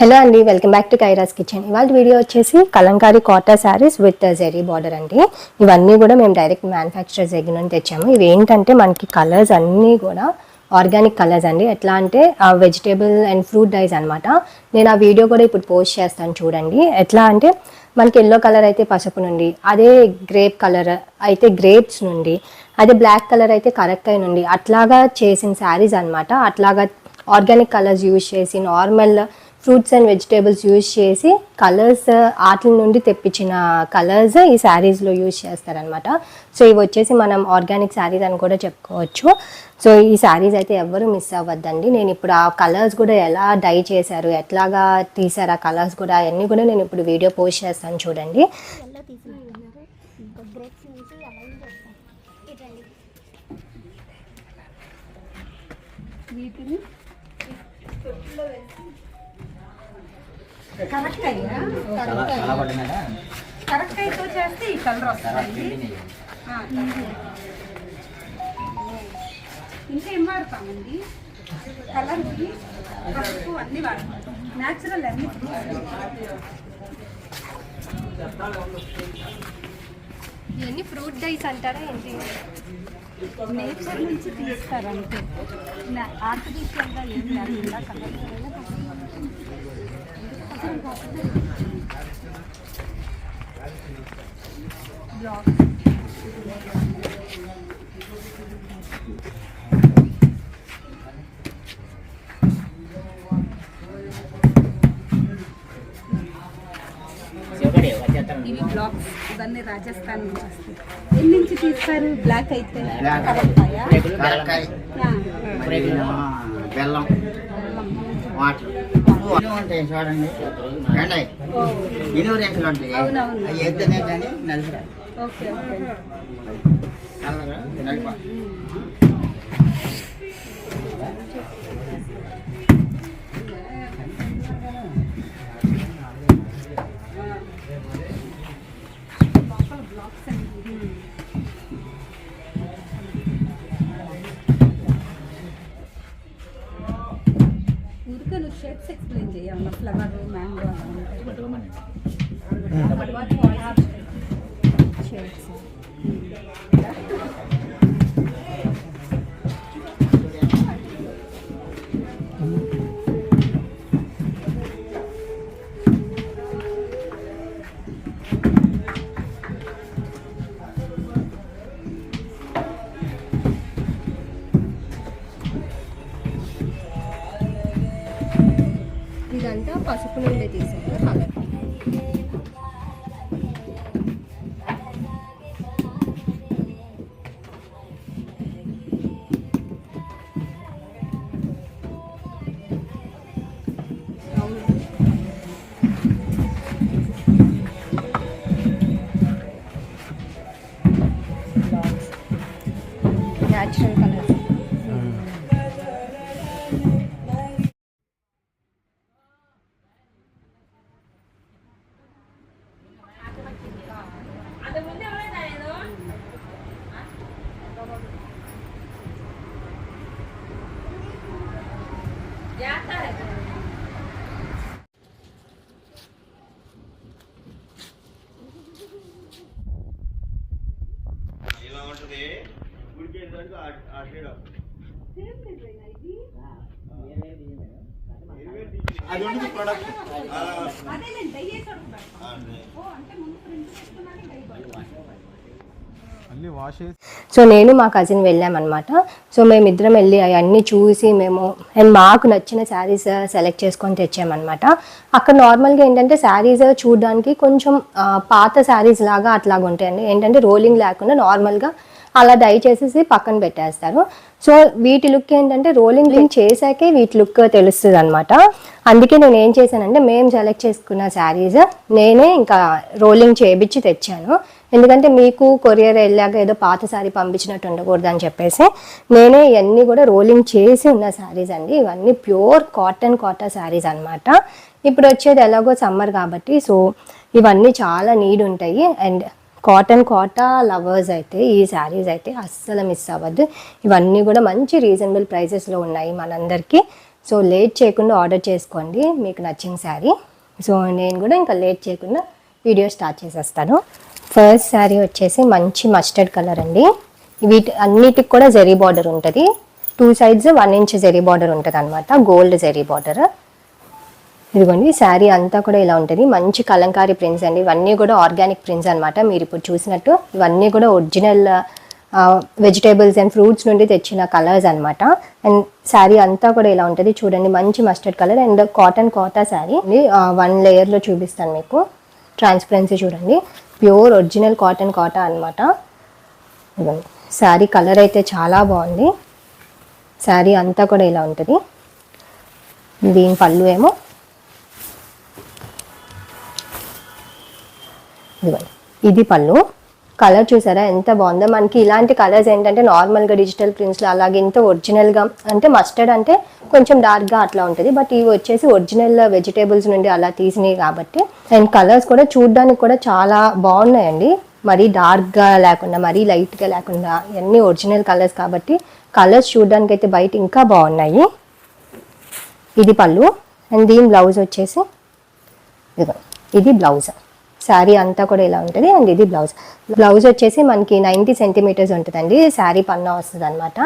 Hello అండి welcome back to Kairas kitchen. ఇవాళ video వచ్చేసి కలంకారీ కాటా శారీస్ విత్ జెరీ బార్డర్ అండి. ఇవన్నీ కూడా మేము డైరెక్ట్ మ్యానుఫ్యాక్చరర్స్ దగ్గర నుండి తెచ్చాము. ఇవి ఏంటంటే మనకి కలర్స్ అన్నీ కూడా ఆర్గానిక్ కలర్స్ అండి. ఎట్లా అంటే వెజిటేబుల్ అండ్ ఫ్రూట్ డైస్ అనమాట నేను ఆ వీడియో కూడా ఇప్పుడు పోస్ట్ చేస్తాను చూడండి. ఎట్లా అంటే మనకి ఎల్లో కలర్ అయితే పసుపు నుండి అదే గ్రేప్ కలర్ అయితే గ్రేప్స్ నుండి అదే బ్లాక్ కలర్ అయితే కరక్కాయ నుండి అట్లాగా చేసిన శారీస్ అన్నమాట. అట్లాగా ఆర్గానిక్ కలర్స్ యూజ్ చేసి normal fruits and vegetables use చేసి కలర్స్ ఆటల నుండి తెప్పించిన కలర్స్ ఈ శారీస్లో యూజ్ చేస్తారనమాట సో ఇవి వచ్చేసి మనం ఆర్గానిక్ శారీస్ అని కూడా చెప్పుకోవచ్చు. సో ఈ శారీస్ అయితే ఎవ్వరు మిస్ అవ్వద్దండి. నేను ఇప్పుడు ఆ కలర్స్ కూడా ఎలా డై చేశారు ఎట్లాగా తీశారు ఆ కలర్స్ కూడా అవన్నీ కూడా నేను ఇప్పుడు వీడియో పోస్ట్ చేస్తాను చూడండి. ఎల్లో తీసుకున్నారు ఇంకా గ్రేప్స్ నుంచి అలాగే చేస్తాం ఇటండి వీటిని కరక్కాయ కరక్కాయ కరక్కాయతో చేస్తే ఈ కలర్ వస్తుంది. ఆ, ఇంకా ఏం వాడతామండి? కలర్కి పసుపు అన్నీ వాడతాం. న్యాచురల్ అన్ని ఇవన్నీ ఫ్రూట్ డైస్ అంటారా ఏంటి? నేచర్ నుంచి తీస్తారంటే ఆర్టిఫిషియల్గా ఏం లేకుండా కలర్. ఇవి బ్లాక్స్ ఇవన్నీ రాజస్థాన్ నుంచి వస్తాయి. ఎన్ని నుంచి తీస్తారు? బ్లాక్ అయితే. బెల్లం. వాటర్. ఉంటాయి చూడండి? ఎండాయి ఓ, ఇనుము రేకులు ఉంటాయి. అవి ఎద్దనే కానీ నలుపు ఓకే షేప్స్ ఎక్స్ప్లెయిన్ చేయాలి ఫ్లవర్ మ్యాంగో షేప్స్ ఇదంతా పసుపు సో నేను మా కజిన్ వెళ్ళామన్నమాట. సో మేమిద్దరం వెళ్ళి అవన్నీ చూసి మేము అండ్ మాకు నచ్చిన శారీస్ సెలెక్ట్ చేసుకొని తెచ్చామన్నమాట. అక్కడ నార్మల్గా ఏంటంటే శారీస్ చూడడానికి కొంచెం ఆ, పాత శారీస్ లాగా అట్లాగా ఉంటాయండి ఏంటంటే రోలింగ్ లేకుండా నార్మల్గా అలా డై చేసేసి పక్కన పెట్టేస్తారు. సో వీటి లుక్ ఏంటంటే రోలింగ్ లింక్ చేశాకే వీటి లుక్ తెలుస్తుంది అనమాట అందుకే నేను ఏం చేశానంటే మేము సెలెక్ట్ చేసుకున్న శారీస్ నేనే ఇంకా రోలింగ్ చేయించి తెచ్చాను. ఎందుకంటే మీకు కొరియర్ వెళ్ళాక ఏదో పాత శారీ పంపించినట్టు ఉండకూడదు అని చెప్పేసి నేనే ఇవన్నీ కూడా రోలింగ్ చేసి ఉన్న శారీస్ అండి. ఇవన్నీ ప్యూర్ కాటన్ కాటా శారీస్ అన్నమాట. ఇప్పుడు వచ్చేది ఎలాగో సమ్మర్ కాబట్టి సో ఇవన్నీ చాలా నీడ్ ఉంటాయి. అండ్ కాటన్ కోటా లవర్స్ అయితే ఈ శారీస్ అయితే అస్సలు మిస్ అవ్వద్దు. ఇవన్నీ కూడా మంచి రీజనబుల్ ప్రైజెస్లో ఉన్నాయి మనందరికీ. సో లేట్ చేయకుండా ఆర్డర్ చేసుకోండి. మీకు నచ్చిన శారీ. సో నేను కూడా ఇంకా లేట్ చేయకుండా వీడియో స్టార్ట్ చేసేస్తాను. ఫస్ట్ శారీ వచ్చేసి మంచి మస్టర్డ్ కలర్ అండి. వీటి అన్నిటికి కూడా జెరీ బార్డర్ ఉంటుంది. Two sides one inch zari border ఉంటుంది అనమాట గోల్డ్ జెరీ బార్డర్ ఇదిగోండి శారీ అంతా కూడా ఇలా ఉంటుంది. మంచి కలంకారీ ప్రింట్స్ అండి. ఇవన్నీ కూడా ఆర్గానిక్ ప్రింట్స్ అనమాట మీరు ఇప్పుడు చూసినట్టు ఇవన్నీ కూడా ఒరిజినల్ వెజిటేబుల్స్ అండ్ ఫ్రూట్స్ నుండి తెచ్చిన కలర్స్ అనమాట అండ్ శారీ అంతా కూడా ఇలా ఉంటుంది. చూడండి మంచి mustard colour and cotton Kota sari. One లేయర్లో చూపిస్తాను మీకు. ట్రాన్స్పరెన్సీ చూడండి. ప్యూర్ ఒరిజినల్ కాటన్ కోటా అనమాట ఇదిగోండి శారీ కలర్ అయితే చాలా బాగుంది. శారీ అంతా కూడా ఇలా ఉంటుంది. దీని పళ్ళు ఏమో ఇదిగోండి ఇది పళ్ళు. కలర్ చూసారా? ఎంత బాగుందో. మనకి ఇలాంటి కలర్స్ ఏంటంటే నార్మల్గా డిజిటల్ ప్రింట్స్లో అలాగే ఇంత ఒరిజినల్గా అంటే మస్టర్డ్ అంటే కొంచెం డార్క్గా అట్లా ఉంటుంది. బట్ ఇవి వచ్చేసి ఒరిజినల్ వెజిటేబుల్స్ నుండి అలా తీసినవి కాబట్టి అండ్ కలర్స్ కూడా చూడడానికి కూడా చాలా బాగున్నాయండి. మరీ డార్క్గా లేకుండా మరీ లైట్గా లేకుండా ఇవన్నీ ఒరిజినల్ కలర్స్ కాబట్టి కలర్స్ చూడడానికి అయితే బయట ఇంకా బాగున్నాయి. ఇది పళ్ళు అండ్ దీని బ్లౌజ్ వచ్చేసి ఇదిగో ఇది బ్లౌజ్ శారీ అంతా కూడా ఇలా ఉంటుంది. అండ్ ఇది బ్లౌజ్. బ్లౌజ్ వచ్చేసి మనకి నైంటీ సెంటీమీటర్స్ ఉంటుందండి. శారీ పన్నా వస్తుంది అనమాట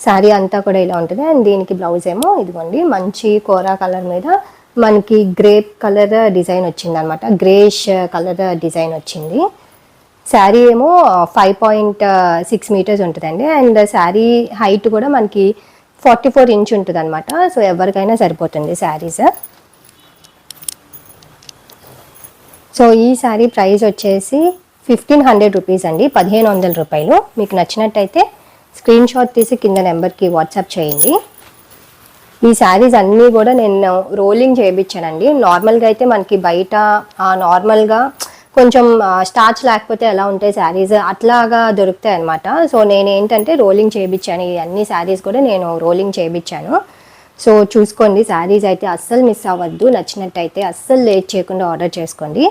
శారీ అంతా కూడా ఇలా ఉంటుంది. అండ్ దీనికి బ్లౌజ్ ఏమో ఇదిగోండి మంచి కోరా కలర్ మీద మనకి గ్రేప్ కలర్ డిజైన్ వచ్చింది అనమాట గ్రేష్ కలర్ డిజైన్ వచ్చింది. శారీ ఏమో ఫైవ్ పాయింట్ సిక్స్ మీటర్స్ ఉంటుందండి. అండ్ శారీ హైట్ కూడా మనకి ఫార్టీ ఫోర్ ఇంచ్ ఉంటుంది అనమాట సో ఎవరికైనా సరిపోతుంది శారీస్. సో ఈ శారీ ప్రైస్ వచ్చేసి ఫిఫ్టీన్ హండ్రెడ్ రూపీస్ అండి పదిహేను వందల రూపాయలు. మీకు నచ్చినట్టయితే స్క్రీన్ షాట్ తీసి కింద నెంబర్కి వాట్సాప్ చేయండి. ఈ శారీస్ అన్నీ కూడా నేను రోలింగ్ చేయించానండి. నార్మల్గా అయితే మనకి బయట నార్మల్గా కొంచెం స్టార్చ్ లేకపోతే ఎలా ఉంటాయి శారీస్ అట్లాగా దొరుకుతాయి అనమాట సో నేను ఏంటంటే రోలింగ్ చేయించాను. ఈ అన్ని శారీస్ కూడా నేను రోలింగ్ చేయించాను. సో చూసుకోండి శారీస్ అయితే అస్సలు మిస్ అవ్వద్దు. నచ్చినట్టయితే అస్సలు లేట్ చేయకుండా ఆర్డర్ చేసుకోండి.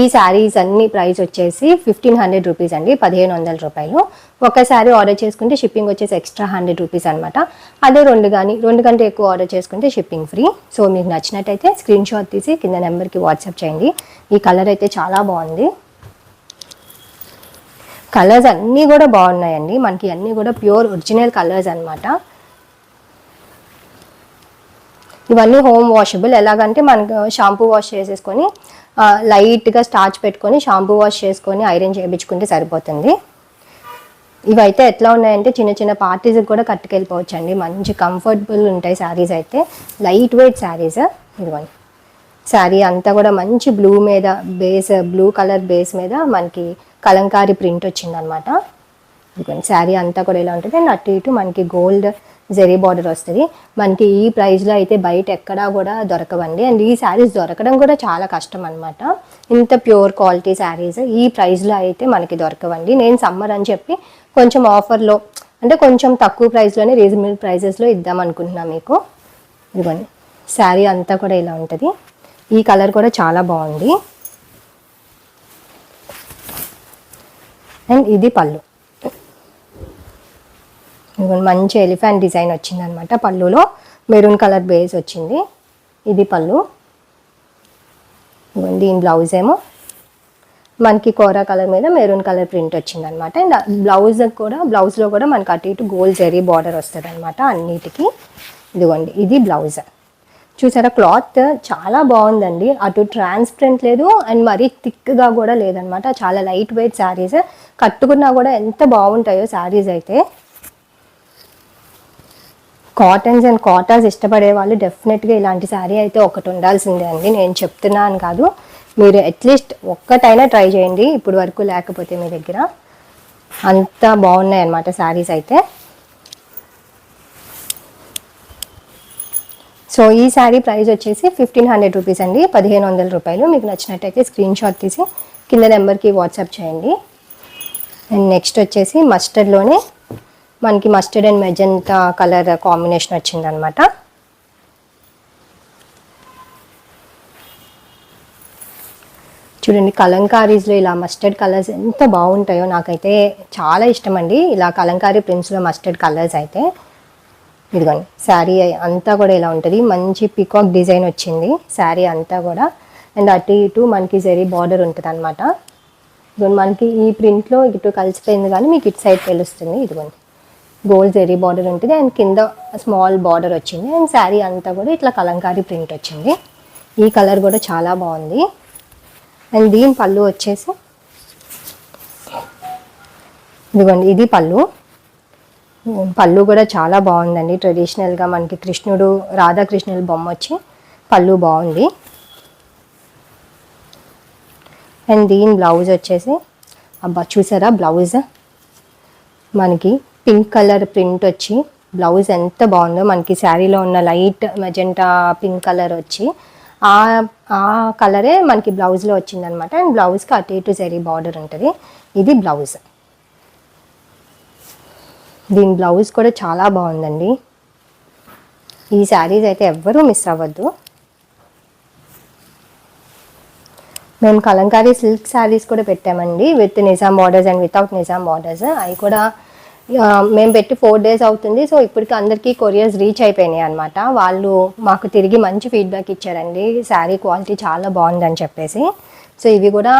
ఈ శారీస్ అన్ని ప్రైస్ వచ్చేసి ఫిఫ్టీన్ హండ్రెడ్ రూపీస్ అండి పదిహేను వందల రూపాయలు. ఒక శారీ ఆర్డర్ చేసుకుంటే షిప్పింగ్ వచ్చేసి ఎక్స్ట్రా హండ్రెడ్ రూపీస్ అనమాట అదే రెండు కానీ రెండు కంటే ఎక్కువ ఆర్డర్ చేసుకుంటే షిప్పింగ్ ఫ్రీ సో మీకు నచ్చినట్టయితే స్క్రీన్ షాట్ తీసి కింద నెంబర్కి వాట్సాప్ చేయండి. ఈ కలర్ అయితే చాలా బాగుంది. కలర్స్ అన్నీ కూడా బాగున్నాయండి. మనకి అన్నీ కూడా ప్యూర్ ఒరిజినల్ కలర్స్ అనమాట ఇవన్నీ హోమ్ వాషబుల్. ఎలాగంటే మనకు షాంపూ వాష్ చేసేసుకొని లైట్గా స్టార్చ్ పెట్టుకొని షాంపూ వాష్ చేసుకొని ఐరన్ చేయించుకుంటే సరిపోతుంది. ఇవైతే ఎట్లా ఉన్నాయంటే చిన్న చిన్న పార్టీస్కి కూడా కట్టుకెళ్ళిపోవచ్చు అండి మంచి కంఫర్టబుల్ ఉంటాయి శారీస్ అయితే. లైట్ వెయిట్ శారీస్ ఇదిగోండి. శారీ అంతా కూడా మంచి బ్లూ మీద బేస్ బ్లూ కలర్ బేస్ మీద మనకి కలంకారీ ప్రింట్ వచ్చిందనమాట. ఇదిగోండి శారీ అంతా కూడా ఇలా ఉంటుంది? అండ్ అటు ఇటు మనకి గోల్డ్ జెరీ బార్డర్ వస్తుంది. మనకి ఈ ప్రైస్లో అయితే బయట ఎక్కడా కూడా దొరకవండి. అండ్ ఈ శారీస్ దొరకడం కూడా చాలా కష్టం అనమాట ఇంత ప్యూర్ క్వాలిటీ శారీస్ ఈ ప్రైస్లో అయితే మనకి దొరకవండి. నేను సమ్మర్ అని చెప్పి కొంచెం ఆఫర్లో అంటే కొంచెం తక్కువ ప్రైస్లోనే రీజనబుల్ ప్రైజెస్లో ఇద్దాం అనుకుంటున్నా మీకు. ఇదిగోండి. శారీ అంతా కూడా ఇలా ఉంటుంది. ఈ కలర్ కూడా చాలా బాగుంది. అండ్ ఇది పళ్ళు. ఇదిగోండి మంచి ఎలిఫెంట్ డిజైన్ వచ్చింది అనమాట పళ్ళులో. మెరూన్ కలర్ బేస్ వచ్చింది. ఇది పళ్ళు. ఇదిగోండి దీని బ్లౌజ్ ఏమో. మనకి కోరా కలర్ మీద మెరూన్ కలర్ ప్రింట్ వచ్చింది అనమాట అండ్ బ్లౌజ్ కూడా బ్లౌజ్లో కూడా మనకి అటు ఇటు గోల్డ్ జరీ బార్డర్ వస్తుంది అనమాట అన్నిటికీ. ఇదిగోండి ఇది బ్లౌజ్. చూసారా క్లాత్ చాలా బాగుందండి. అటు ట్రాన్స్పరెంట్ లేదు అండ్ మరీ థిక్గా కూడా లేదనమాట. చాలా లైట్ వెయిట్ శారీస్. కట్టుకున్నా కూడా ఎంత బాగుంటాయో శారీస్ అయితే. కాటన్స్ అండ్ కాటాస్ ఇష్టపడే వాళ్ళు డెఫినెట్గా ఇలాంటి శారీ అయితే ఒకటి ఉండాల్సిందే అండి. నేను చెప్తున్నాను కాదు. మీరు అట్లీస్ట్ ఒక్కటైనా ట్రై చేయండి ఇప్పుడు వరకు లేకపోతే మీ దగ్గర. అంత బాగున్నాయి అన్నమాట శారీస్ అయితే. సో ఈ శారీ ప్రైస్ వచ్చేసి ఫిఫ్టీన్ హండ్రెడ్ రూపీస్ అండి. పదిహేను వందల రూపాయలు. మీకు నచ్చినట్టయితే స్క్రీన్ షాట్ తీసి కింద నెంబర్కి వాట్సాప్ చేయండి. అండ్ నెక్స్ట్ వచ్చేసి మస్టర్డ్లోనే మనకి mustard and magenta colour combination వచ్చిందనమాట చూడండి కలంకారీస్లో ఇలా మస్టర్డ్ కలర్స్ ఎంత బాగుంటాయో నాకైతే చాలా ఇష్టం అండి ఇలా కలంకారీ ప్రింట్స్లో మస్టర్డ్ కలర్స్ అయితే. ఇదిగోండి శారీ అంతా కూడా ఇలా ఉంటుంది. మంచి పికాక్ డిజైన్ వచ్చింది శారీ అంతా కూడా. అండ్ అటు ఇటు మనకి జరీ బార్డర్ ఉంటుంది అనమాట ఇదిగోండి మనకి ఈ ప్రింట్లో ఇటు కలిసిపోయింది కానీ మీకు ఇటు సైడ్ తెలుస్తుంది. ఇదిగోండి. గోల్డ్ జెరీ బార్డర్ ఉంటుంది. అండ్ కింద స్మాల్ బార్డర్ వచ్చింది. అండ్ శారీ అంతా కూడా ఇట్లా కలంకారీ ప్రింట్ వచ్చింది. ఈ కలర్ కూడా చాలా బాగుంది. అండ్ దీని పళ్ళు వచ్చేసి ఇదిగోండి ఇది పళ్ళు. పళ్ళు కూడా చాలా బాగుందండి. ట్రెడిషనల్గా మనకి కృష్ణుడు రాధాకృష్ణుల బొమ్మ వచ్చి పళ్ళు బాగుంది. అండ్ దీని బ్లౌజ్ వచ్చేసి అబ్బా చూసారా బ్లౌజ్? మనకి పింక్ కలర్ ప్రింట్ వచ్చి బ్లౌజ్ ఎంత బాగుందో మనకి శారీలో ఉన్న లైట్ మెజెంటా పింక్ కలర్ వచ్చి ఆ ఆ కలరే మనకి బ్లౌజ్లో వచ్చిందనమాట. అండ్ బ్లౌజ్కి అటు ఇటు జరీ బార్డర్ ఉంటుంది. ఇది బ్లౌజ్. దీని బ్లౌజ్ కూడా చాలా బాగుందండి. ఈ శారీస్ అయితే ఎవ్వరూ మిస్ అవ్వద్దు. మేము కలంకారీ సిల్క్ శారీస్ కూడా పెట్టామండి with Nizam borders and without Nizam borders. అవి కూడా మేము పెట్టి ఫోర్ డేస్ అవుతుంది. సో ఇప్పటికి అందరికీ కొరియర్స్ రీచ్ అయిపోయినాయి అనమాట వాళ్ళు మాకు తిరిగి మంచి ఫీడ్బ్యాక్ ఇచ్చారండి. శారీ క్వాలిటీ చాలా బాగుందని చెప్పేసి. సో ఇవి కూడా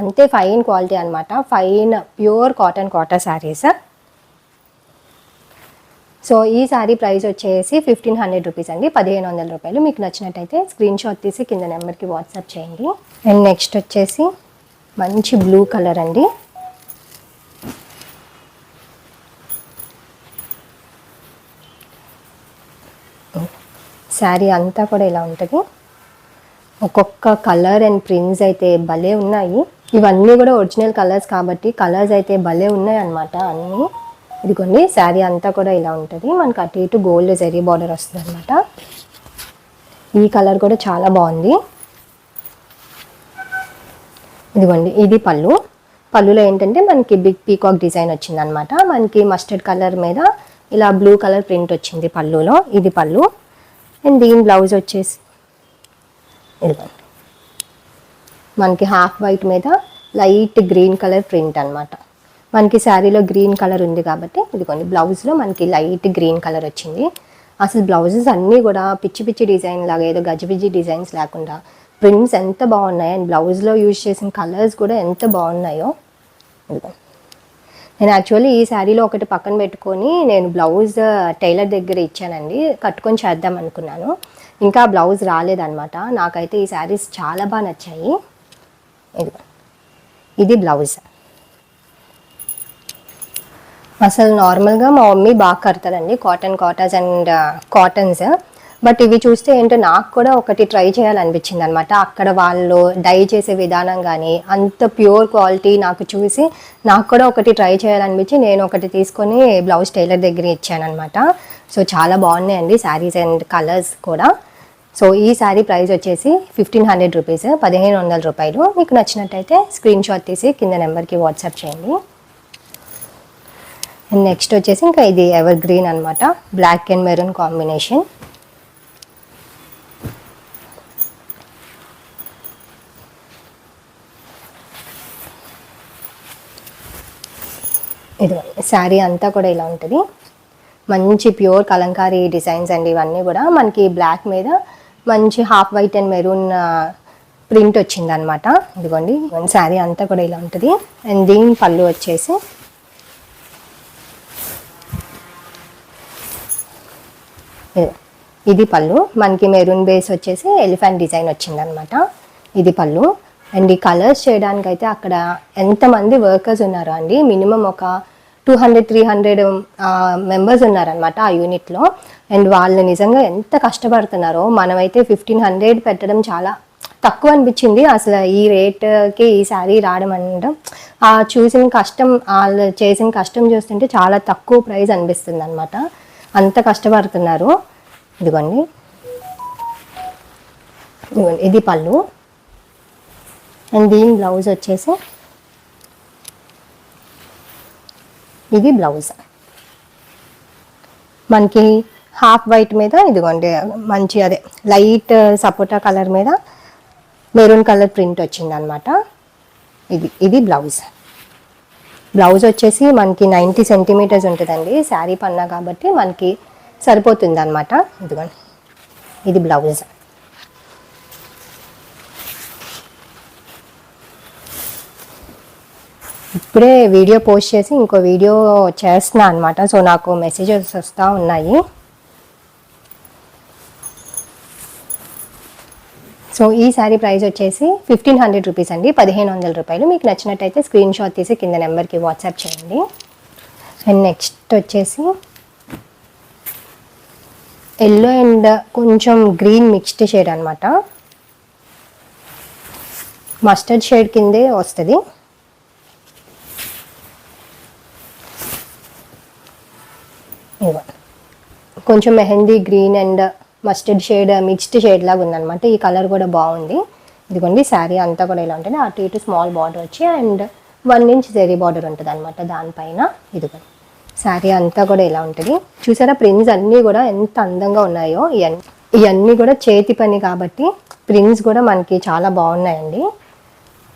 అంతే ఫైన్ క్వాలిటీ అనమాట fine pure cotton cotton saris so ఈ శారీ ప్రైస్ వచ్చేసి ఫిఫ్టీన్ హండ్రెడ్ రూపీస్ అండి. పదిహేను వందల రూపాయలు. మీకు నచ్చినట్టయితే స్క్రీన్ షాట్ తీసి కింద నెంబర్కి వాట్సాప్ చేయండి. అండ్ నెక్స్ట్ వచ్చేసి మంచి బ్లూ కలర్ అండి. శారీ అంతా కూడా ఇలా ఉంటుంది. ఒక్కొక్క కలర్ అండ్ ప్రింట్స్ అయితే భలే ఉన్నాయి. ఇవన్నీ కూడా ఒరిజినల్ కలర్స్ కాబట్టి కలర్స్ అయితే భలే ఉన్నాయి అనమాట అన్నీ. ఇదిగోండి శారీ అంతా కూడా ఇలా ఉంటుంది. మనకి అటు ఇటు గోల్డ్ జరీ బార్డర్ వస్తుంది అనమాట ఈ కలర్ కూడా చాలా బాగుంది. ఇదిగోండి ఇది పళ్ళు. పళ్ళులో ఏంటంటే మనకి బిగ్ పీకాక్ డిజైన్ వచ్చింది అనమాట మనకి మస్టర్డ్ కలర్ మీద ఇలా బ్లూ కలర్ ప్రింట్ వచ్చింది పళ్ళులో. ఇది పళ్ళు. అండ్ దీని బ్లౌజ్ వచ్చేసి ఇదిగోండి మనకి హాఫ్ వైట్ మీద లైట్ గ్రీన్ కలర్ ప్రింట్ అన్నమాట. మనకి శారీలో గ్రీన్ కలర్ ఉంది కాబట్టి ఇదిగోండి బ్లౌజ్లో మనకి లైట్ గ్రీన్ కలర్ వచ్చింది. అసలు బ్లౌజెస్ అన్నీ కూడా పిచ్చి పిచ్చి డిజైన్ లాగా ఏదో గజిబిజి డిజైన్స్ లేకుండా ప్రింట్స్ ఎంత బాగున్నాయి అండ్ బ్లౌజ్లో యూజ్ చేసిన కలర్స్ కూడా ఎంత బాగున్నాయో. ఇదిగో నేను యాక్చువల్లీ ఈ శారీలో ఒకటి పక్కన పెట్టుకొని నేను బ్లౌజ్ టైలర్ uh, దగ్గర ఇచ్చానండి. కట్టుకొని చేద్దాం అనుకున్నాను. ఇంకా బ్లౌజ్ రాలేదనమాట నాకైతే ఈ శారీస్ చాలా బాగా నచ్చాయి. ఇదిగో. ఇది బ్లౌజ్ అసలు నార్మల్గా మా మమ్మీ బాగా కడతారండి cotton cottons and cottons but ఇవి చూస్తే ఏంటో నాకు కూడా ఒకటి ట్రై చేయాలనిపించింది అనమాట అక్కడ వాళ్ళు డై చేసే విధానం కానీ అంత ప్యూర్ క్వాలిటీ నాకు చూసి నాకు కూడా ఒకటి ట్రై చేయాలనిపించి నేను ఒకటి తీసుకొని బ్లౌజ్ టైలర్ దగ్గర ఇచ్చానమాట సో చాలా బాగున్నాయండి శారీస్ అండ్ కలర్స్ కూడా. సో ఈ శారీ ప్రైస్ వచ్చేసి ఫిఫ్టీన్ హండ్రెడ్ రూపీస్ పదిహేను వందల రూపాయలు. మీకు నచ్చినట్టయితే స్క్రీన్ షాట్ తీసి కింద నెంబర్కి వాట్సాప్ చేయండి. అండ్ నెక్స్ట్ వచ్చేసి ఇంకా ఇది ఎవర్ గ్రీన్ అనమాట బ్లాక్ అండ్ మెరూన్ కాంబినేషన్ ఇది శారీ అంతా కూడా ఇలా ఉంటుంది. మంచి ప్యూర్ కలంకారీ డిజైన్స్ అండి ఇవన్నీ కూడా. మనకి బ్లాక్ మీద మంచి half white and maroon print వచ్చింది అనమాట ఇదిగోండి శారీ అంతా కూడా ఇలా ఉంటుంది. అండ్ దీని పళ్ళు వచ్చేసి ఇది- పళ్ళు. మనకి మెరూన్ బేస్ వచ్చేసి ఎలిఫెంట్ డిజైన్ వచ్చిందనమాట ఇది పళ్ళు. అండ్ ఈ కలర్స్ చేయడానికి అయితే అక్కడ ఎంతమంది వర్కర్స్ ఉన్నారో అండి మినిమం ఒక two hundred three hundred members ఉన్నారనమాట ఆ యూనిట్లో అండ్ వాళ్ళు నిజంగా ఎంత కష్టపడుతున్నారో మనమైతే ఫిఫ్టీన్ హండ్రెడ్ పెట్టడం చాలా తక్కువ అనిపించింది. అసలు ఈ రేట్కి ఈ శారీ రావడం అనడం ఆ చూసిన కష్టం వాళ్ళు చేసిన కష్టం చూస్తుంటే చాలా తక్కువ ప్రైస్ అనిపిస్తుంది అనమాట అంత కష్టపడుతున్నారు. ఇదిగోండి. ఇదిగోండి ఇది పళ్ళు. అండ్ దీని బ్లౌజ్ వచ్చేసి ఇది బ్లౌజ్. మనకి హాఫ్ వైట్ మీద ఇదిగోండి మంచి అదే లైట్ uh, సపోటా కలర్ మీద మెరూన్ కలర్ ప్రింట్ వచ్చింది అనమాట ఇది ఇది బ్లౌజ్. బ్లౌజ్ వచ్చేసి మనకి నైంటీ సెంటీమీటర్స్ ఉంటుందండి. శారీ పన్నా కాబట్టి మనకి సరిపోతుంది అనమాట ఇదిగోండి ఇది బ్లౌజ్. ఇప్పుడే వీడియో పోస్ట్ చేసి ఇంకో వీడియో చేస్తున్నా అనమాట సో నాకు మెసేజెస్ వస్తూ ఉన్నాయి. సో ఈ శారీ ప్రైస్ వచ్చేసి ఫిఫ్టీన్ హండ్రెడ్ రూపీస్ అండి. పదిహేను వందల రూపాయలు. మీకు నచ్చినట్టయితే స్క్రీన్ షాట్ తీసి కింద నెంబర్కి వాట్సాప్ చేయండి. అండ్ నెక్స్ట్ వచ్చేసి ఎల్లో అండ్ కొంచెం గ్రీన్ మిక్స్డ్ షేడ్ అనమాట మస్టర్డ్ షేడ్ కిందే వస్తుంది. ఇదిగో కొంచెం mehndi green and mustard shade mixed shade లాగా ఉందన్నమాట. ఈ కలర్ కూడా బాగుంది. ఇదిగోండి శారీ అంతా కూడా ఇలా ఉంటుంది. అటు ఇటు స్మాల్ బార్డర్ వచ్చి and one inch zari border ఉంటుంది అనమాట దానిపైన. ఇదిగోండి శారీ అంతా కూడా ఇలా ఉంటుంది. చూసారా ప్రింట్స్ అన్నీ కూడా ఎంత అందంగా ఉన్నాయో. ఇవన్నీ ఇవన్నీ కూడా చేతి పని కాబట్టి ప్రింట్స్ కూడా మనకి చాలా బాగున్నాయండి.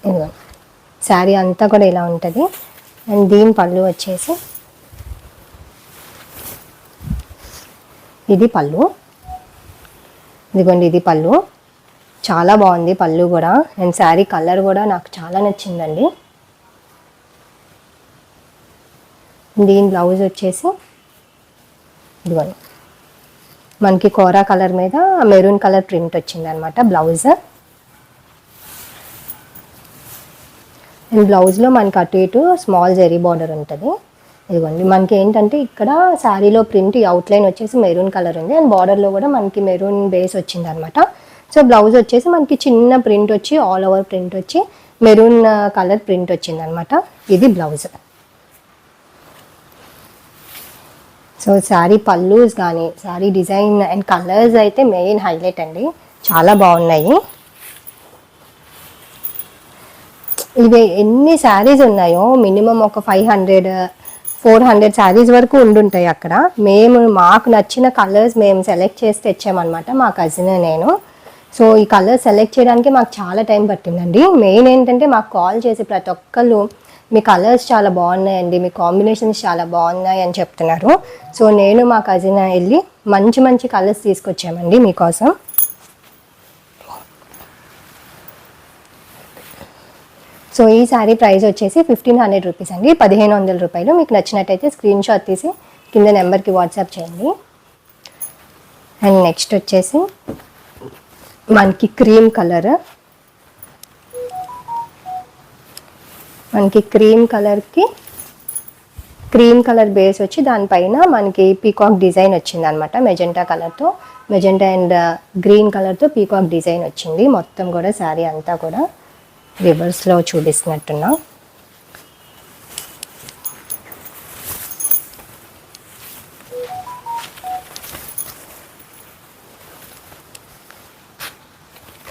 ఇదిగోండి శారీ అంతా కూడా ఇలా ఉంటుంది. అండ్ దీని పళ్ళు వచ్చేసి ఇది పళ్ళు. ఇదిగోండి ఇది పళ్ళు. చాలా బాగుంది పళ్ళు కూడా. అండ్ శారీ కలర్ కూడా నాకు చాలా నచ్చిందండి. దీని బ్లౌజ్ వచ్చేసి ఇదిగోండి. మనకి కోరా కలర్ మీద మెరూన్ కలర్ ప్రింట్ వచ్చింది అనమాట బ్లౌజ్. అండ్ బ్లౌజ్లో మనకి అటు ఇటు స్మాల్ జెరీ బార్డర్ ఉంటుంది. ఇదిగోండి మనకి ఏంటంటే ఇక్కడ శారీలో ప్రింట్ అవుట్లైన్ వచ్చేసి మెరూన్ కలర్ ఉంది. అండ్ బార్డర్లో కూడా మనకి మెరూన్ బేస్ వచ్చింది అనమాట సో బ్లౌజ్ వచ్చేసి మనకి చిన్న ప్రింట్ వచ్చి ఆల్ ఓవర్ ప్రింట్ వచ్చి మెరూన్ కలర్ ప్రింట్ వచ్చింది అనమాట ఇది బ్లౌజ్ సో శారీ పల్లూస్ కానీ శారీ డిజైన్ అండ్ కలర్స్ అయితే మెయిన్ హైలైట్ అండి. చాలా బాగున్నాయి. ఇవి ఎన్ని శారీస్ ఉన్నాయో మినిమం ఒక five hundred four hundred saris వరకు ఉండుంటాయి అక్కడ. మేము మాకు నచ్చిన కలర్స్ మేము సెలెక్ట్ చేసి తెచ్చామన్నమాట మా కజిన్ నేను. సో ఈ కలర్ సెలెక్ట్ చేయడానికి మాకు చాలా టైం పట్టిందండి. మెయిన్ ఏంటంటే మాకు కాల్ చేసి ప్రతి ఒక్కళ్ళు మీ కలర్స్ చాలా బాగున్నాయండి మీ కాంబినేషన్స్ చాలా బాగున్నాయి అని చెప్తున్నారు. సో నేను మా కజిన్ వెళ్ళి మంచి మంచి కలర్స్ తీసుకొచ్చామండి మీకోసం. సో ఈ శారీ ప్రైస్ వచ్చేసి ఫిఫ్టీన్ హండ్రెడ్ రూపీస్ అండి. పదిహేను వందల రూపాయలు. మీకు నచ్చినట్టయితే స్క్రీన్ షాట్ తీసి కింద నెంబర్కి వాట్సాప్ చేయండి. అండ్ నెక్స్ట్ వచ్చేసి మనకి క్రీమ్ కలర్. మనకి క్రీమ్ కలర్కి క్రీమ్ కలర్ బేస్ వచ్చి దానిపైన మనకి పీకాక్ డిజైన్ వచ్చింది అనమాట మెజెంటా కలర్తో. మెజెంటా అండ్ గ్రీన్ కలర్తో పీకాక్ డిజైన్ వచ్చింది. మొత్తం కూడా శారీ అంతా కూడా. రివర్స్లో చూపిస్తున్నట్టున్నా.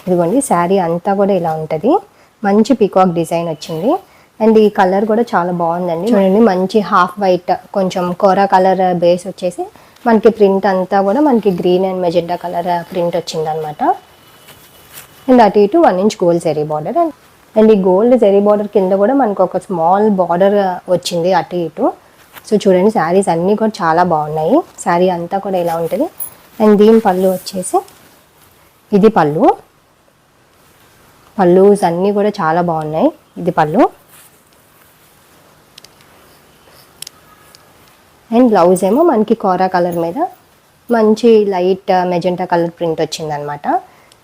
ఇదిగోండి శారీ అంతా కూడా ఇలా ఉంటుంది. మంచి పీకాక్ డిజైన్ వచ్చింది. అండ్ ఈ కలర్ కూడా చాలా బాగుందండి. చూడండి మంచి హాఫ్ వైట్ కొంచెం కోరా కలర్ బేస్ వచ్చేసి మనకి ప్రింట్ అంతా కూడా మనకి green and magenta colour print వచ్చింది అనమాట అండ్ అటు ఇటు one inch gold zari border and and ఈ గోల్డ్ జెరీ బార్డర్ కింద కూడా మనకు ఒక స్మాల్ బార్డర్ వచ్చింది అటు ఇటు. సో చూడండి శారీస్ అన్నీ కూడా చాలా బాగున్నాయి. శారీ అంతా కూడా ఇలా ఉంటుంది? అండ్ దీని పళ్ళు వచ్చేసి ఇది పళ్ళు. పళ్ళుస్ అన్నీ కూడా చాలా బాగున్నాయి ఇది పళ్ళు. అండ్ బ్లౌజ్ ఏమో మనకి కోరా కలర్ మీద మంచి లైట్ మెజెంటా కలర్ ప్రింట్ వచ్చిందనమాట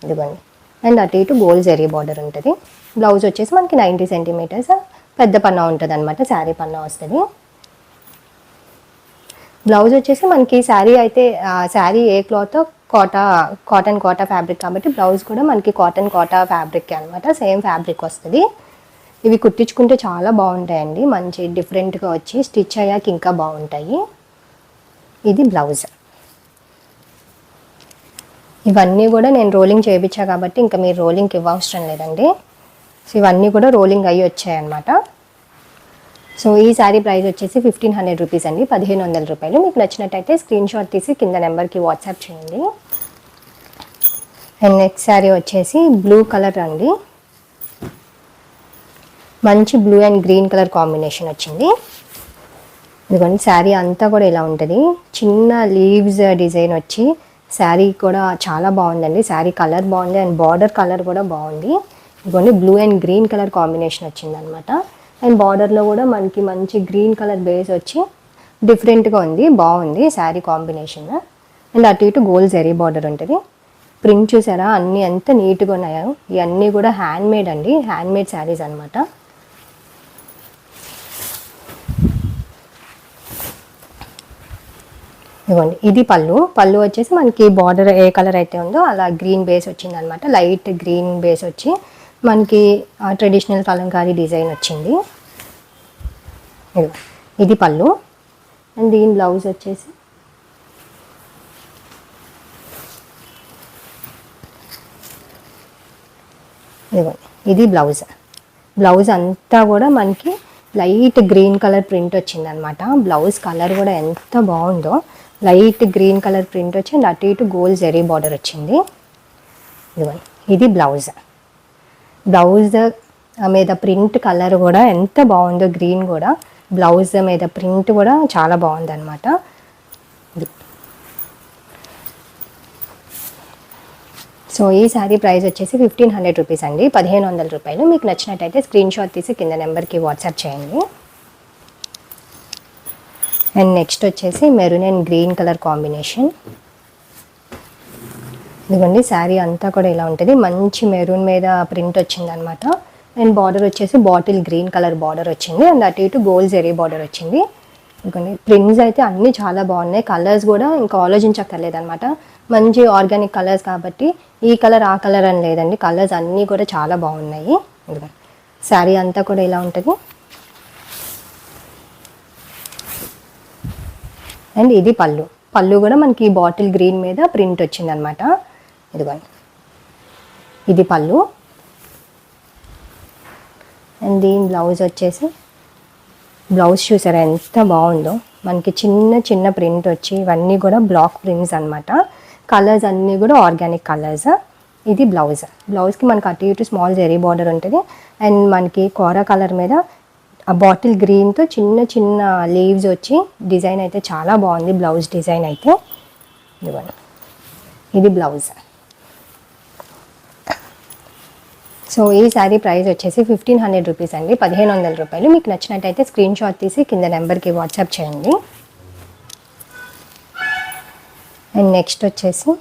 ఇదిగోండి. అండ్ అటు ఇటు గోల్డ్ జెరీ బార్డర్ ఉంటుంది. బ్లౌజ్ వచ్చేసి మనకి నైంటీ సెంటీమీటర్స్. పెద్ద పన్నా ఉంటుంది అనమాట శారీ పన్నా వస్తుంది. బ్లౌజ్ వచ్చేసి మనకి శారీ అయితే శారీ ఏ cloth Kota cotton Kota fabric కాబట్టి బ్లౌజ్ కూడా మనకి కాటన్ కోటా ఫ్యాబ్రిక్ అనమాట సేమ్ ఫ్యాబ్రిక్ వస్తుంది. ఇవి కుట్టించుకుంటే చాలా బాగుంటాయండి మంచి డిఫరెంట్గా వచ్చి స్టిచ్ అయ్యాక ఇంకా బాగుంటాయి. ఇది బ్లౌజ్. ఇవన్నీ కూడా నేను రోలింగ్ చేయించా కాబట్టి ఇంకా మీరు రోలింగ్కి ఇవ్వవసరం లేదండి. సో ఇవన్నీ కూడా రోలింగ్ అయ్యి వచ్చాయన్నమాట సో ఈ శారీ ప్రైస్ వచ్చేసి ఫిఫ్టీన్ హండ్రెడ్ రూపీస్ అండి. పదిహేను వందల రూపాయలు. మీకు నచ్చినట్టయితే స్క్రీన్ షాట్ తీసి కింద నెంబర్కి వాట్సాప్ చేయండి. అండ్ నెక్స్ట్ శారీ వచ్చేసి బ్లూ కలర్ అండి. మంచి blue and green colour combination వచ్చింది. ఇదిగోండి శారీ అంతా కూడా ఇలా ఉంటుంది. చిన్న లీవ్స్ డిజైన్ వచ్చి శారీ కూడా చాలా బాగుందండి. శారీ కలర్ బాగుంది అండ్ బార్డర్ కలర్ కూడా బాగుంది. ఇదిగోండి blue and green colour combination వచ్చింది అనమాట అండ్ బార్డర్లో కూడా మనకి మంచి గ్రీన్ కలర్ బేస్ వచ్చి డిఫరెంట్గా ఉంది బాగుంది శారీ కాంబినేషన్ అండ్ అటు ఇటు గోల్డ్ జరీ బార్డర్ ఉంటుంది. ప్రింట్ చూసారా? అన్నీ ఎంత నీట్గా ఉన్నాయో. ఇవన్నీ కూడా హ్యాండ్ మేడ్ అండి హ్యాండ్ మేడ్ శారీస్ అనమాట. ఇదిగోండి ఇది పళ్ళు. పళ్ళు వచ్చేసి మనకి బార్డర్ ఏ కలర్ అయితే ఉందో అలా గ్రీన్ బేస్ వచ్చింది అనమాట లైట్ గ్రీన్ బేస్ వచ్చి మనకి ట్రెడిషనల్ కలంకారీ డిజైన్ వచ్చింది. ఇది పళ్ళు. అండ్ దీని బ్లౌజ్ వచ్చేసి ఇదిగోండి ఇది బ్లౌజ్ బ్లౌజ్ అంతా కూడా మనకి లైట్ గ్రీన్ కలర్ ప్రింట్ వచ్చింది అనమాట బ్లౌజ్ కలర్ కూడా ఎంత బాగుందో. లైట్ గ్రీన్ కలర్ ప్రింట్ వచ్చి అండ్ అటు ఇటు గోల్డ్ జెరీ బార్డర్ వచ్చింది. ఇదిగోండి ఇది బ్లౌజ్ బ్లౌజ్ మీద ప్రింట్ కలర్ కూడా ఎంత బాగుందో గ్రీన్ కూడా. బ్లౌజ్ మీద ప్రింట్ కూడా చాలా బాగుందన్నమాట. సో ఈ శారీ ప్రైస్ వచ్చేసి ఫిఫ్టీన్ హండ్రెడ్ రూపీస్ అండి. పదిహేను వందల రూపాయలు. మీకు నచ్చినట్టయితే స్క్రీన్ షాట్ తీసి కింద నెంబర్కి వాట్సాప్ చేయండి. అండ్ నెక్స్ట్ వచ్చేసి maroon and green colour combination. ఇదిగోండి శారీ అంతా కూడా ఇలా ఉంటుంది. మంచి మెరూన్ మీద ప్రింట్ వచ్చిందనమాట. అండ్ బార్డర్ వచ్చేసి బాటిల్ గ్రీన్ కలర్ బార్డర్ వచ్చింది. అండ్ అటు ఇటు గోల్డ్ జెరీ బార్డర్ వచ్చింది. ఇదిగోండి ప్రింట్స్ అయితే అన్నీ చాలా బాగున్నాయి. కలర్స్ కూడా ఇంకా ఆలోచించక్కర్లేదు అనమాట మంచి ఆర్గానిక్ కలర్స్ కాబట్టి ఈ కలర్ ఆ కలర్ అని లేదండి. కలర్స్ అన్నీ కూడా చాలా బాగున్నాయి. ఇదిగో శారీ అంతా కూడా ఇలా ఉంటుంది. అండ్ ఇది పళ్ళు. పళ్ళు కూడా మనకి బాటిల్ గ్రీన్ మీద ప్రింట్ వచ్చిందనమాట. ఇదిగోండి ఇది పళ్ళు. అండ్ దీని బ్లౌజ్ వచ్చేసి బ్లౌజ్ చూసారా ఎంత బాగుందో? మనకి చిన్న చిన్న ప్రింట్ వచ్చి ఇవన్నీ కూడా బ్లాక్ ప్రింట్స్ అనమాట కలర్స్ అన్నీ కూడా ఆర్గానిక్ కలర్స్. ఇది బ్లౌజ్. బ్లౌజ్కి మనకి అటు ఇటు స్మాల్ జెరీ బార్డర్ ఉంటుంది. అండ్ మనకి కోర కలర్ మీద ఆ బాటిల్ గ్రీన్తో చిన్న చిన్న లీవ్స్ వచ్చి డిజైన్ అయితే చాలా బాగుంది. బ్లౌజ్ డిజైన్ అయితే. ఇదిగోండి ఇది బ్లౌజ్. సో ఈ శారీ ప్రైస్ వచ్చేసి ఫిఫ్టీన్ హండ్రెడ్ రూపీస్ అండి. పదిహేను వందల రూపాయలు. మీకు నచ్చినట్టయితే స్క్రీన్ షాట్ తీసి కింద నెంబర్కి వాట్సాప్ చేయండి. అండ్ నెక్స్ట్ వచ్చేసి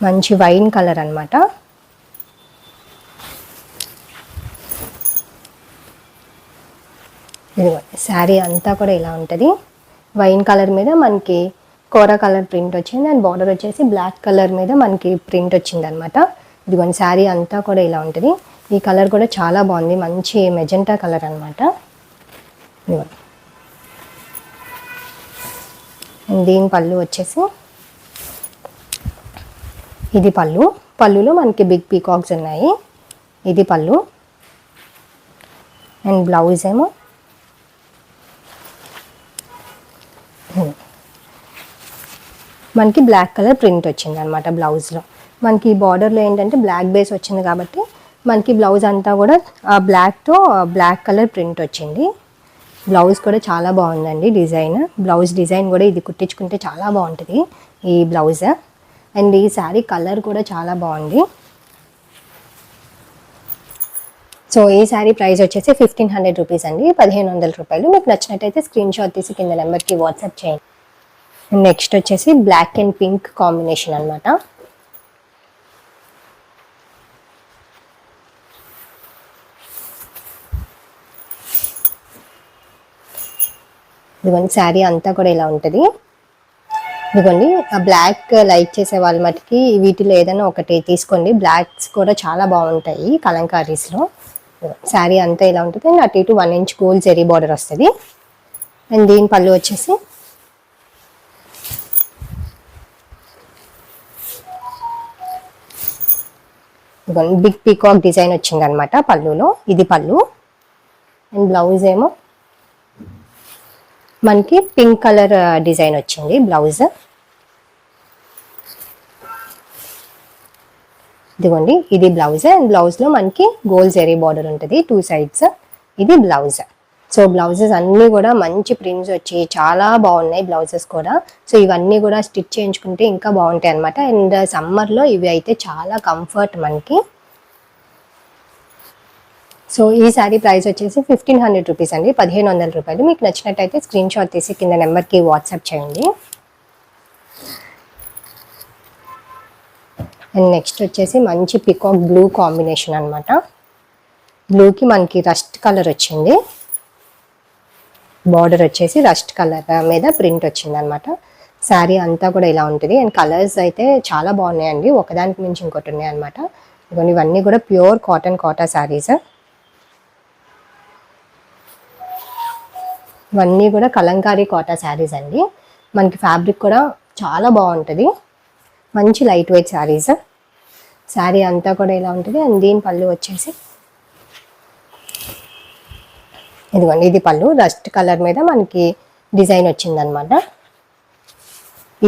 మంచి వైన్ కలర్ అనమాట ఇదిగో శారీ అంతా కూడా ఇలా ఉంటుంది. వైన్ కలర్ మీద మనకి కోర కలర్ ప్రింట్ వచ్చింది. అండ్ బార్డర్ వచ్చేసి బ్లాక్ కలర్ మీద మనకి ప్రింట్ వచ్చింది అనమాట ఇదిగోండి శారీ అంతా కూడా ఇలా ఉంటుంది. ఈ కలర్ కూడా చాలా బాగుంది. మంచి మెజెంటా కలర్ అనమాట ఇదిగోండి దీని పళ్ళు వచ్చేసి ఇది పళ్ళు. పళ్ళులో మనకి బిగ్ పీకాక్స్ ఉన్నాయి. ఇది పళ్ళు. అండ్ బ్లౌజ్ ఏమో. మనకి బ్లాక్ కలర్ ప్రింట్ వచ్చింది అనమాట బ్లౌజ్లో. మనకి బార్డర్లో ఏంటంటే బ్లాక్ బేస్ వచ్చింది కాబట్టి మనకి బ్లౌజ్ అంతా కూడా బ్లాక్తో బ్లాక్ కలర్ ప్రింట్ వచ్చింది. బ్లౌజ్ కూడా చాలా బాగుందండి డిజైన్ బ్లౌజ్ డిజైన్ కూడా ఇది కుట్టించుకుంటే చాలా బాగుంటుంది ఈ బ్లౌజ్ అండ్ ఈ శారీ కలర్ కూడా చాలా బాగుంది. సో ఈ శారీ ప్రైస్ వచ్చేసి ఫిఫ్టీన్ హండ్రెడ్ రూపీస్ అండి. పదిహేను వందల రూపాయలు. మీకు నచ్చినట్టయితే స్క్రీన్ షాట్ తీసి కింద నెంబర్కి వాట్సాప్ చేయండి. నెక్స్ట్ వచ్చేసి బ్లాక్ అండ్ పింక్ కాంబినేషన్ అనమాట ఇదిగోండి శారీ అంతా కూడా ఇలా ఉంటుంది. ఇదిగోండి ఆ బ్లాక్ లైక్ చేసే వాళ్ళ మటుకి వీటిలో ఏదైనా ఒకటి తీసుకోండి. బ్లాక్స్ కూడా చాలా బాగుంటాయి కలంకారీస్లో. శారీ అంతా ఇలా ఉంటుంది. అండ్ అటు ఇటు one inch gold zari border వస్తుంది. అండ్ దీని పళ్ళు వచ్చేసి ఇదిగోండి బిగ్ పీకాక్ డిజైన్ వచ్చింది అనమాట పళ్ళులో. ఇది పళ్ళు. అండ్ బ్లౌజ్ ఏమో మనకి పింక్ కలర్ డిజైన్ వచ్చింది బ్లౌజ్. ఇదిగోండి ఇది బ్లౌజ్. అండ్ బ్లౌజ్లో మనకి గోల్ జెరీ బార్డర్ ఉంటుంది టూ సైడ్స్. ఇది బ్లౌజ్. సో బ్లౌజెస్ అన్నీ కూడా మంచి ప్రింట్స్ వచ్చి చాలా బాగున్నాయి బ్లౌజెస్ కూడా. సో ఇవన్నీ కూడా స్టిచ్ చేయించుకుంటే ఇంకా బాగుంటాయి అనమాట అండ్ సమ్మర్లో ఇవి అయితే చాలా కంఫర్ట్ మనకి. సో ఈ శారీ ప్రైస్ వచ్చేసి ఫిఫ్టీన్ హండ్రెడ్ రూపీస్ అండి. పదిహేను వందల రూపాయలు. మీకు నచ్చినట్టయితే స్క్రీన్ షాట్ తీసి కింద నెంబర్కి వాట్సాప్ చేయండి. అండ్ నెక్స్ట్ వచ్చేసి మంచి పికాక్ బ్లూ కాంబినేషన్ అనమాట బ్లూకి మనకి రస్ట్ కలర్ వచ్చింది. బార్డర్ వచ్చేసి రస్ట్ కలర్ మీద ప్రింట్ వచ్చింది అనమాట శారీ అంతా కూడా ఇలా ఉంటుంది. అండ్ కలర్స్ అయితే చాలా బాగున్నాయండి. ఒకదానికి మించి ఇంకోటి ఉన్నాయి అనమాట ఇవన్నీ కూడా ప్యూర్ కాటన్ కాటా శారీస్. ఇవన్నీ కూడా కలంకారీ కాటా శారీస్ అండి. మనకి ఫ్యాబ్రిక్ కూడా చాలా బాగుంటుంది. మంచి లైట్ వెయిట్ శారీస్. శారీ అంతా కూడా ఇలా ఉంటుంది? అండ్ దీని పళ్ళు వచ్చేసి. ఇదిగోండి ఇది పళ్ళు. రస్ట్ కలర్ మీద మనకి డిజైన్ వచ్చిందనమాట.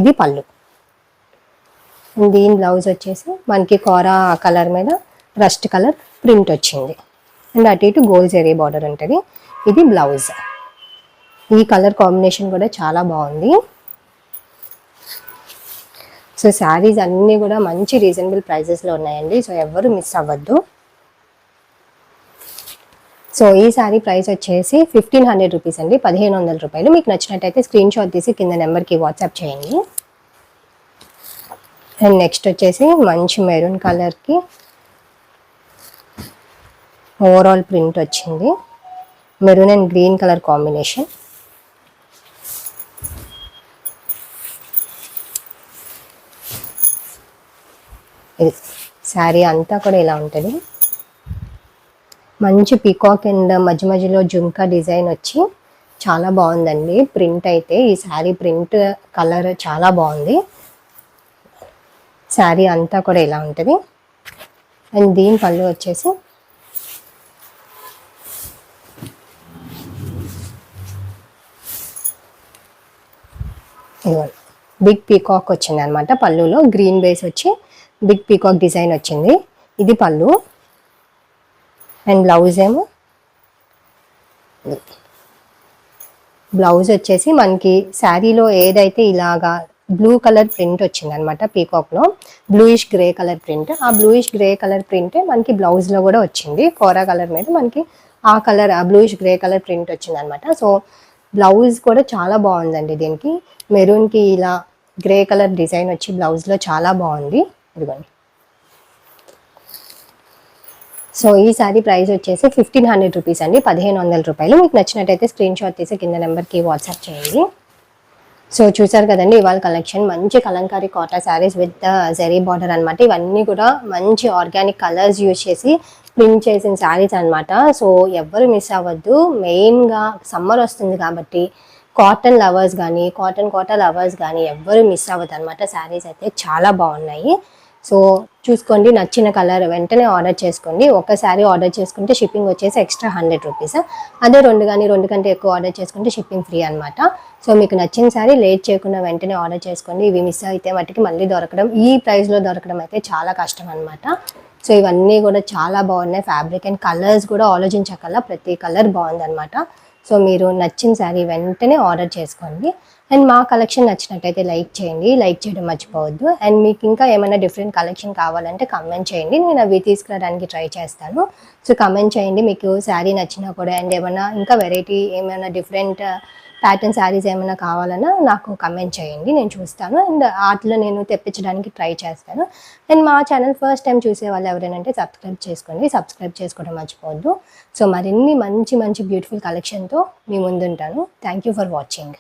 ఇది పళ్ళు. దీని బ్లౌజ్ వచ్చేసి మనకి కోరా కలర్ మీద రస్ట్ కలర్ ప్రింట్ వచ్చింది. అండ్ అటు ఇటు గోల్ జెరీ బార్డర్ ఉంటుంది. ఇది బ్లౌజ్. ఈ కలర్ కాంబినేషన్ కూడా చాలా బాగుంది. సో శారీస్ అన్నీ కూడా మంచి రీజనబుల్ ప్రైజెస్లో ఉన్నాయండి. సో ఎవరు మిస్ అవ్వద్దు. సో ఈ శారీ ప్రైస్ వచ్చేసి ఫిఫ్టీన్ హండ్రెడ్ రూపీస్ అండి. పదిహేను వందల రూపాయలు. మీకు నచ్చినట్టయితే స్క్రీన్ షాట్ తీసి కింద నెంబర్కి వాట్సాప్ చేయండి. అండ్ నెక్స్ట్ వచ్చేసి మంచి మెరూన్ కలర్కి ఓవరాల్ ప్రింట్ వచ్చింది. Maroon and green colour combination. ఇది. శారీ అంతా కూడా ఇలా ఉంటుంది. మంచి పీకాక్ అండ్ మధ్య మధ్యలో జుంకా డిజైన్ వచ్చి చాలా బాగుందండి. ప్రింట్ అయితే ఈ శారీ ప్రింట్ కలర్ చాలా బాగుంది. శారీ అంతా కూడా ఇలా ఉంటుంది. అండ్ దీని పళ్ళు వచ్చేసి బిగ్ పీకాక్ వచ్చింది అనమాట పళ్ళులో. గ్రీన్ బేస్ వచ్చి బిగ్ పీకాక్ డిజైన్ వచ్చింది. ఇది పళ్ళు. అండ్ బ్లౌజ్ ఏమో. బ్లౌజ్ వచ్చేసి మనకి శారీలో ఏదైతే ఇలాగా బ్లూ కలర్ ప్రింట్ వచ్చిందనమాట పీకాక్లో. Bluish grey colour print. ఆ బ్లూయిష్ గ్రే కలర్ ప్రింటే మనకి బ్లౌజ్లో కూడా వచ్చింది. కోరా కలర్ మీద మనకి ఆ కలర్ ఆ బ్లూయిష్ గ్రే కలర్ ప్రింట్ వచ్చింది అనమాట సో బ్లౌజ్ కూడా చాలా బాగుందండి దీనికి. మెరూన్కి ఇలా గ్రే కలర్ డిజైన్ వచ్చి బ్లౌజ్లో చాలా బాగుంది. ఇదిగోండి. సో ఈ సారీ ప్రైస్ వచ్చేసి ఫిఫ్టీన్ హండ్రెడ్ రూపీస్ అండి. పదిహేను వందల రూపాయలు. మీకు నచ్చినట్టయితే స్క్రీన్ షాట్ తీసి కింద నెంబర్కి వాట్సాప్ చేయండి. సో చూసారు కదండి ఇవాళ కలెక్షన్. మంచి కలంకారీ కాటా శారీస్ విత్ జెరీ బార్డర్ అనమాట ఇవన్నీ కూడా మంచి ఆర్గానిక్ కలర్స్ యూజ్ చేసి ప్రింట్ చేసిన శారీస్ అనమాట సో ఎవ్వరు మిస్ అవ్వద్దు. మెయిన్గా సమ్మర్ వస్తుంది కాబట్టి కాటన్ లవర్స్ కానీ కాటన్ కోటా లవర్స్ కానీ ఎవ్వరు మిస్ అవ్వదు అనమాట శారీస్ అయితే చాలా బాగున్నాయి. సో చూసుకోండి నచ్చిన కలర్ వెంటనే ఆర్డర్ చేసుకోండి. ఒక శారీ ఆర్డర్ చేసుకుంటే షిప్పింగ్ వచ్చేసి ఎక్స్ట్రా హండ్రెడ్ రూపీస్. అదే రెండు కానీ రెండు కంటే ఎక్కువ ఆర్డర్ చేసుకుంటే షిప్పింగ్ ఫ్రీ అనమాట సో మీకు నచ్చిన శారీ లేట్ చేయకుండా వెంటనే ఆర్డర్ చేసుకోండి. ఇవి మిస్ అయితే వాటికి మళ్ళీ దొరకడం ఈ ప్రైస్లో దొరకడం అయితే చాలా కష్టం అనమాట సో ఇవన్నీ కూడా చాలా బాగున్నాయి. ఫ్యాబ్రిక్ అండ్ కలర్స్ కూడా ఆలోచించకల్లా ప్రతి కలర్ బాగుందనమాట సో మీరు నచ్చిన శారీ వెంటనే ఆర్డర్ చేసుకోండి. అండ్ మా కలెక్షన్ నచ్చినట్టయితే లైక్ చేయండి లైక్ చేయడం మర్చిపోవద్దు. అండ్ మీకు ఇంకా ఏమైనా డిఫరెంట్ కలెక్షన్ కావాలంటే కమెంట్ చేయండి. నేను అవి తీసుకురావడానికి ట్రై చేస్తాను. సో కమెంట్ చేయండి. మీకు శారీ నచ్చినా కూడా అండ్ ఏమైనా ఇంకా వెరైటీ ఏమైనా డిఫరెంట్ ప్యాటర్న్ శారీస్ ఏమైనా కావాలన్నా నాకు కమెంట్ చేయండి. నేను చూస్తాను. అండ్ వాటిలో నేను తెప్పించడానికి ట్రై చేస్తాను. అండ్ మా ఛానల్ ఫస్ట్ టైం చూసే వాళ్ళు ఎవరైనా అంటే సబ్స్క్రైబ్ చేసుకోండి. సబ్స్క్రైబ్ చేసుకోవడం మర్చిపోవద్దు. సో మరిన్ని మంచి మంచి బ్యూటిఫుల్ కలెక్షన్తో మీ ముందుంటాను. Thank you for watching